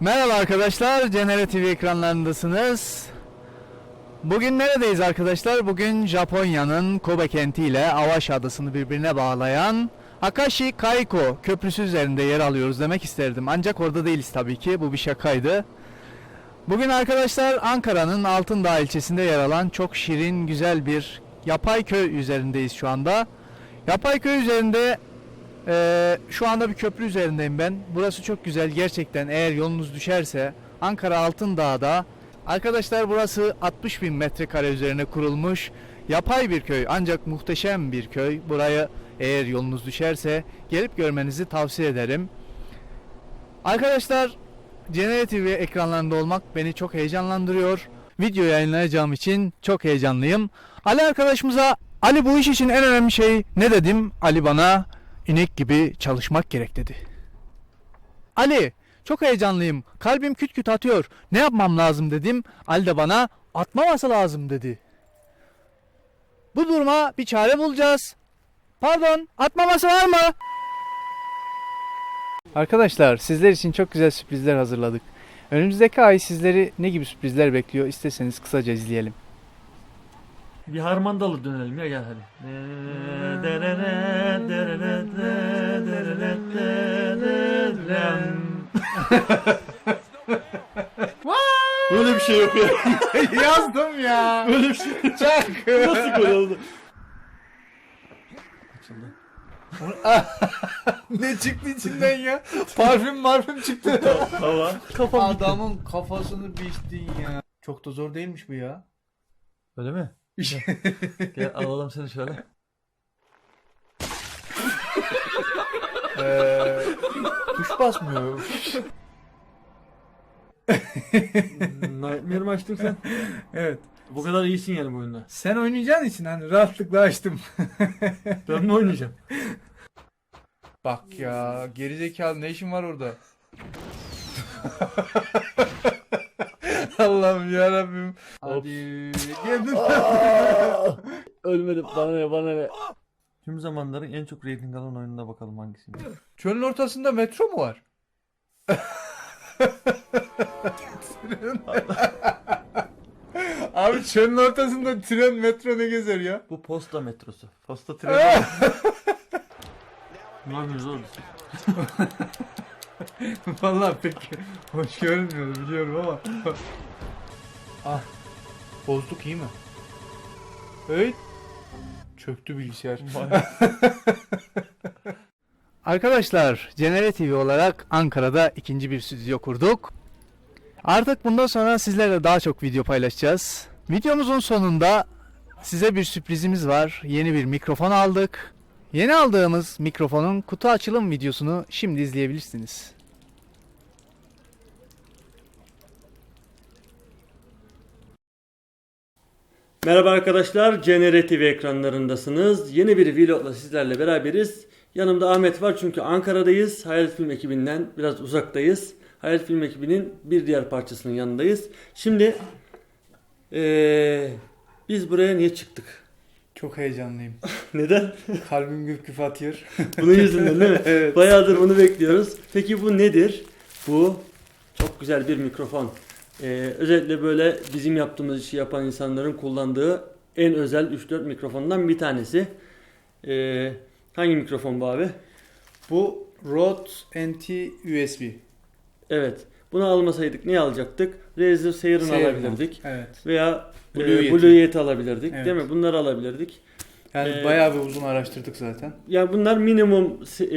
Merhaba arkadaşlar, Cenere TV ekranlarındasınız. Bugün neredeyiz arkadaşlar? Bugün Japonya'nın Kobe kenti ile Awashi adasını birbirine bağlayan Akashi Kaiko köprüsü üzerinde yer alıyoruz demek isterdim. Ancak orada değiliz tabii ki, bu bir şakaydı. Bugün arkadaşlar Ankara'nın Altındağ ilçesinde yer alan çok şirin, güzel bir yapay köy üzerindeyiz şu anda. Yapay köy üzerinde ee, şu anda bir köprü üzerindeyim ben. Burası çok güzel gerçekten eğer yolunuz düşerse Ankara Altındağ'da arkadaşlar burası 60 bin metrekare üzerine kurulmuş yapay bir köy ancak muhteşem bir köy. Burayı eğer yolunuz düşerse gelip görmenizi tavsiye ederim. Arkadaşlar Cennet TV ekranlarında olmak beni çok heyecanlandırıyor. Video yayınlayacağım için çok heyecanlıyım. Ali arkadaşımıza Ali bu iş için en önemli şey ne dedim? Ali bana inek gibi çalışmak gerek dedi. Ali çok heyecanlıyım. Kalbim küt küt atıyor. Ne yapmam lazım dedim. Ali de bana atmaması lazım dedi. Bu duruma bir çare bulacağız. Pardon atmaması var mı? Arkadaşlar sizler için çok güzel sürprizler hazırladık. Önümüzdeki ay sizleri ne gibi sürprizler bekliyor isterseniz kısaca izleyelim. Bir harmandalı dönelim ya gel hadi. Böyle bir şey yok ya. Yazdım ya. Böyle bir şey. Çak. Nasıl gol oldu? Açıldı. ne çıktı içinden ya? Parfüm marfüm çıktı. Hava. Kafam gitti. Adamın kafasını biçtin ya. Çok da zor değilmiş bu ya. Öyle mi? Gel alalım seni şöyle. Ee, tuş basmıyor. Nightmare mi açtın sen? Evet. Bu kadar iyisin yani bu oyunda. Sen oynayacağın için hani rahatlıkla açtım. Ben mi oynayacağım? Bak ya gerizekalı ne işin var orada? Allah'ım ya Rabbim. Hadi. Ölmedim bana ne bana ne. Tüm zamanların en çok rating alan oyununa bakalım hangisiydi. Çölün ortasında metro mu var? Abi çölün ortasında tren metro ne gezer ya? Bu posta metrosu. Posta treni. ne yapıyorsunuz orada? Vallahi pek hoş görünmüyor biliyorum ama. ah. Bozduk iyi mi? Hey. Çöktü bilgisayar. Arkadaşlar, Cenere TV olarak Ankara'da ikinci bir stüdyo kurduk. Artık bundan sonra sizlerle daha çok video paylaşacağız. Videomuzun sonunda size bir sürprizimiz var. Yeni bir mikrofon aldık. Yeni aldığımız mikrofonun kutu açılım videosunu şimdi izleyebilirsiniz. Merhaba arkadaşlar, CNR TV ekranlarındasınız. Yeni bir vlogla sizlerle beraberiz. Yanımda Ahmet var çünkü Ankara'dayız. Hayalet Film ekibinden biraz uzaktayız. Hayalet Film ekibinin bir diğer parçasının yanındayız. Şimdi eee, biz buraya niye çıktık? Çok heyecanlıyım. Neden? Kalbim güp güp atıyor. Bunun yüzünden değil mi? Evet. Bayağıdır bunu bekliyoruz. Peki bu nedir? Bu çok güzel bir mikrofon. Ee, özellikle böyle bizim yaptığımız işi yapan insanların kullandığı en özel 3-4 mikrofondan bir tanesi. Ee, hangi mikrofon bu abi? Bu Rode NT USB. Evet. Bunu almasaydık ne alacaktık? Razer Seir'ın alabilirdik. Evet. Veya Blue Blue, Yeti. Blue Yeti alabilirdik. Evet. Değil mi? Bunları alabilirdik. Yani Ee, bayağı bir uzun araştırdık zaten. Yani bunlar minimum e,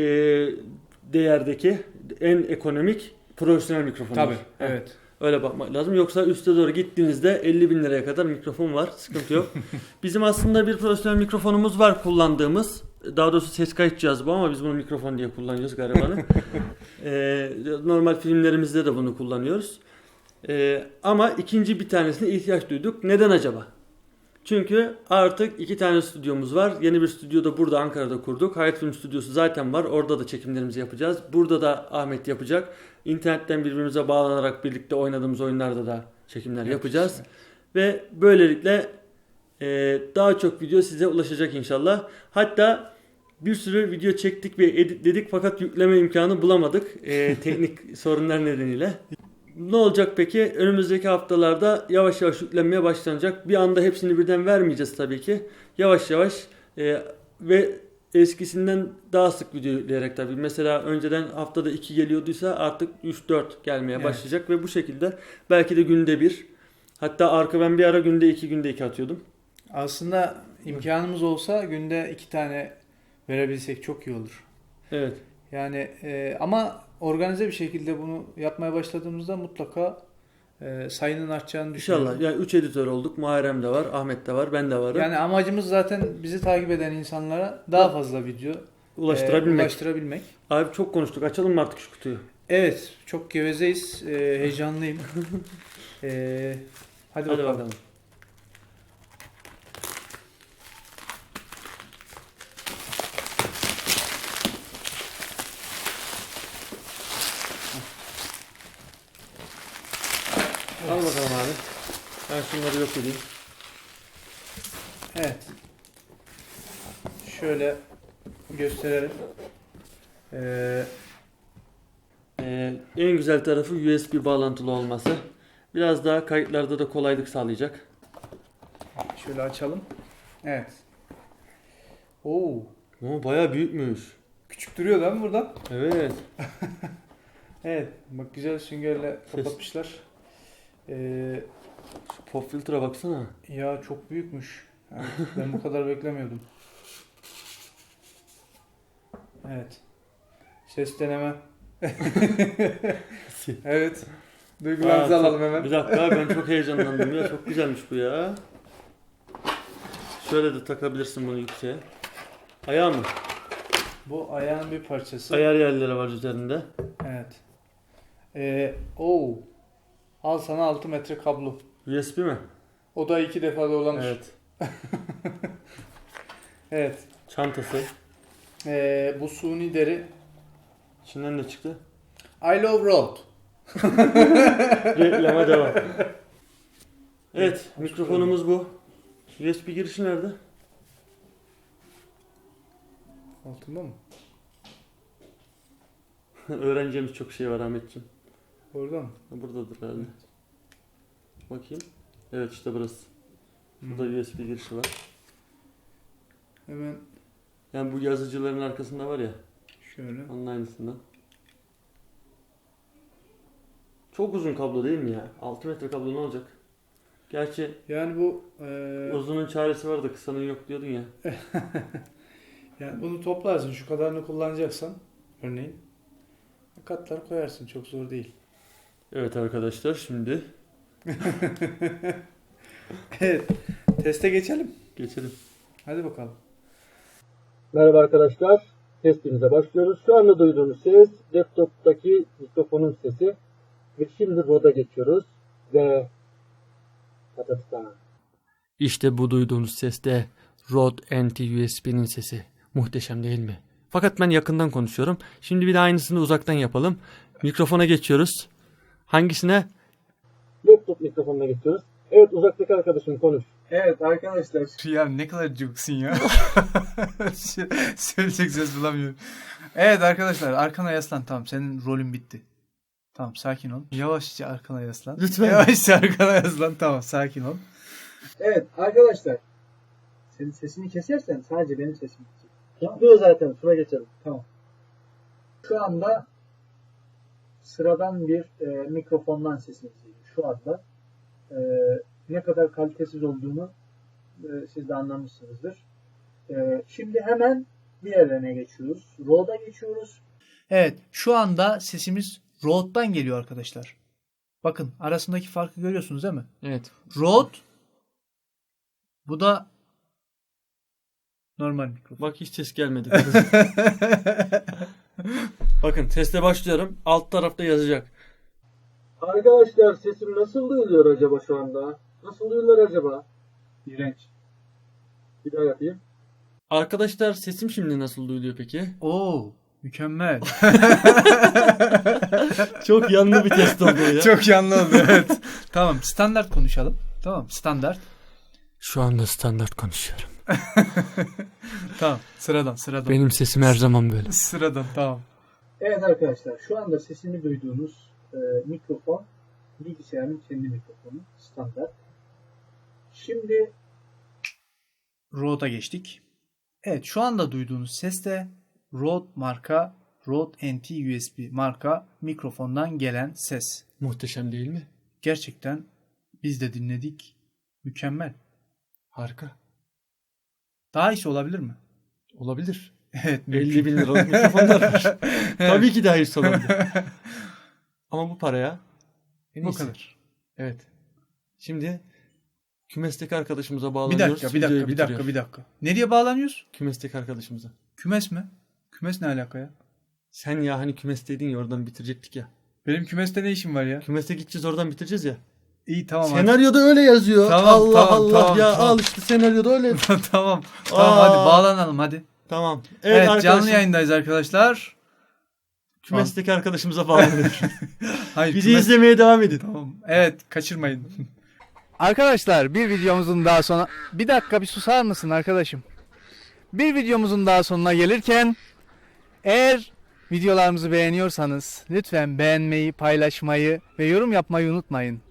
değerdeki en ekonomik profesyonel mikrofonlar. Tabii. Evet. Öyle bakmak lazım. Yoksa üste doğru gittiğinizde 50 bin liraya kadar mikrofon var. Sıkıntı yok. Bizim aslında bir profesyonel mikrofonumuz var kullandığımız. Daha doğrusu ses kayıt cihazı bu ama biz bunu mikrofon diye kullanıyoruz garibanı. Ee, normal filmlerimizde de bunu kullanıyoruz. Ee, ama ikinci bir tanesine ihtiyaç duyduk. Neden acaba? Çünkü artık iki tane stüdyomuz var. Yeni bir stüdyo da burada Ankara'da kurduk. Hayat Film Stüdyosu zaten var. Orada da çekimlerimizi yapacağız. Burada da Ahmet yapacak. İnternetten birbirimize bağlanarak birlikte oynadığımız oyunlarda da çekimler yapacağız. Ve böylelikle e, daha çok video size ulaşacak inşallah. Hatta bir sürü video çektik ve editledik fakat yükleme imkanı bulamadık. e, teknik sorunlar nedeniyle. Ne olacak peki? Önümüzdeki haftalarda yavaş yavaş yüklenmeye başlanacak. Bir anda hepsini birden vermeyeceğiz tabii ki. Yavaş yavaş e, ve eskisinden daha sık video yükleyerek tabii. Mesela önceden haftada 2 geliyorduysa artık 3-4 gelmeye Evet. başlayacak ve bu şekilde belki de günde bir. Hatta arka ben bir ara günde 2 günde 2 atıyordum. Aslında imkanımız olsa günde iki tane verebilsek çok iyi olur. Evet. Yani e, ama organize bir şekilde bunu yapmaya başladığımızda mutlaka e, sayının artacağını düşünüyorum. İnşallah. Yani 3 editör olduk. Muharrem de var, Ahmet de var, ben de varım. Yani amacımız zaten bizi takip eden insanlara daha fazla video ulaştırabilmek. e, ulaştırabilmek. Abi çok konuştuk. Açalım mı artık şu kutuyu? Evet, çok gevezeyiz. E, heyecanlıyım. E, hadi, Hadi bakalım. bakalım. Bakalım abi. Ben şunları yok edeyim. Evet. Şöyle gösterelim. E, Ee, en güzel tarafı USB bağlantılı olması. Biraz daha kayıtlarda da kolaylık sağlayacak. şöyle açalım. Evet. Oo, Oo, bayağı büyükmüş. küçük duruyor lan buradan. Evet. Evet, bak güzel süngerle kapatmışlar. Ee, Şu pop filtre baksana. ya çok büyükmüş. Evet, ben bu kadar beklemiyordum. Evet. Ses deneme. evet. Duygularınızı Aa, çok- alalım hemen. Bir dakika ben çok heyecanlandım ya. Çok güzelmiş bu ya. Şöyle de takabilirsin bunu yükseğe. Ayağı mı? Bu ayağın bir parçası. Ayar yerleri var üzerinde. Evet. Ee, oo. Al sana 6 metre kablo. USB mi? O da iki defa dolanır. Evet. Evet. Çantası. Ee, bu suni deri. İçinden ne çıktı? I love road. Reklama devam. Evet, mikrofonumuz bu. USB girişi nerede? Altında mı? Öğreneceğimiz çok şey var Ahmetciğim. Orada mı? Buradadır herhalde. Bakayım. Evet işte burası. Burada USB girişi var. Hemen Yani bu yazıcıların arkasında var ya. şöyle. Onun aynısından. Çok uzun kablo değil mi ya? 6 metre kablo ne olacak? Gerçi Yani bu e, uzunun çaresi var da kısanın yok diyordun ya. yani bunu toplarsın şu kadarını kullanacaksan örneğin katlar koyarsın çok zor değil. Evet arkadaşlar şimdi Evet. Teste geçelim. geçelim. Hadi bakalım. Merhaba arkadaşlar. Testimize başlıyoruz. Şu anda duyduğunuz ses laptoptaki mikrofonun sesi. Ve şimdi ROD'a geçiyoruz. Ve patatata. İşte bu duyduğunuz ses de Rode NT USB'nin sesi. Muhteşem değil mi? Fakat ben yakından konuşuyorum. Şimdi bir de aynısını uzaktan yapalım. Mikrofona geçiyoruz. Hangisine? Laptop mikrofonuna geçiyoruz. Evet uzaktaki arkadaşım konuş. Evet arkadaşlar Ya ne kadar cuksun ya. Söyleyecek söz bulamıyorum. Evet arkadaşlar arkana yaslan tamam senin rolün bitti. Tamam sakin ol. Yavaşça arkana yaslan. Lütfen. Yavaşça arkana yaslan tamam sakin ol. evet arkadaşlar senin sesini kesersen sadece benim sesim gidecek. Yapıyor zaten. Şuna geçelim. Şu anda sıradan bir e, mikrofondan sesimiz geliyor. Şu anda e, ne kadar kalitesiz olduğunu e, siz de anlamışsınızdır. E, şimdi hemen diğerlerine geçiyoruz. Rode'a geçiyoruz. Evet şu anda sesimiz Rode'dan geliyor arkadaşlar. Bakın arasındaki farkı görüyorsunuz değil mi? Evet. Rode bu da normal mikrofon. Bak hiç ses gelmedi. Bakın teste başlıyorum. Alt tarafta yazacak. Arkadaşlar sesim nasıl duyuluyor acaba şu anda? Nasıl duyuluyor acaba? İğrenç. Bir daha yapayım. Arkadaşlar sesim şimdi nasıl duyuluyor peki? Oo mükemmel. Çok yanlı bir test oldu ya. Çok yanlı oldu evet. tamam standart konuşalım. Tamam standart. Şu anda standart konuşuyorum. Tamam sıradan sıradan. Benim sesim her zaman böyle. Sıradan tamam. Evet arkadaşlar şu anda sesini duyduğunuz e, mikrofon bilgisayarın kendi mikrofonu standart. Şimdi Rode'a geçtik. Evet şu anda duyduğunuz ses de Rode marka Rode NT USB marka mikrofondan gelen ses. Muhteşem değil mi? Gerçekten biz de dinledik. Mükemmel. Harika. Daha iyisi olabilir mi? Olabilir. Evet. 50 bin liralık mikrofonlar var. Tabii ki daha iyisi olabilir. Ama bu paraya en Bu iyisi. kadar. Evet. Şimdi kümesteki arkadaşımıza Bir bağlanıyoruz. dakika, bir dakika, bir dakika, bir dakika. Nereye bağlanıyoruz? Kümesteki arkadaşımıza. Kümes mi? Kümes ne alaka ya? Sen ya hani kümesteydin ya oradan bitirecektik ya. Benim kümeste ne işim var ya? Kümeste gideceğiz oradan bitireceğiz ya. İyi tamam. Senaryoda öyle yazıyor. Tamam, Allah tamam, Allah tamam, ya tamam. al işte senaryoda öyle. tamam. Tamam Aa. hadi bağlanalım hadi. Tamam. Evet, Evet, canlı arkadaşım, yayındayız arkadaşlar. Kümesteki arkadaşımıza bağlanıyoruz. Hayır, Bizi kümes- izlemeye devam edin. Tamam. Evet kaçırmayın. Arkadaşlar bir videomuzun daha sonra bir dakika bir susar mısın arkadaşım? Bir videomuzun daha sonuna gelirken eğer videolarımızı beğeniyorsanız lütfen beğenmeyi, paylaşmayı ve yorum yapmayı unutmayın.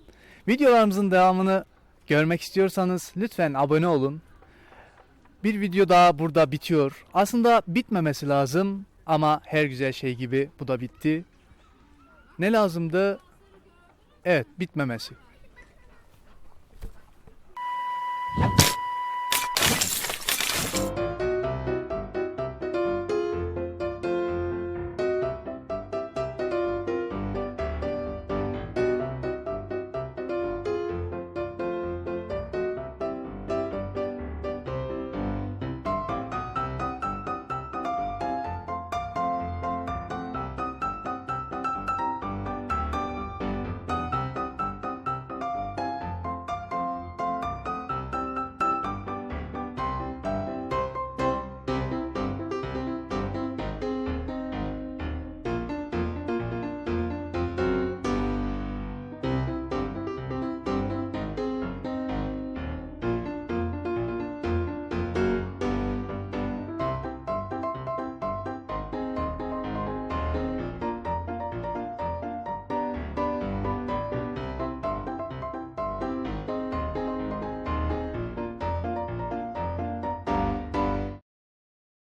Videolarımızın devamını görmek istiyorsanız lütfen abone olun. Bir video daha burada bitiyor. Aslında bitmemesi lazım ama her güzel şey gibi bu da bitti. Ne lazımdı? Evet bitmemesi.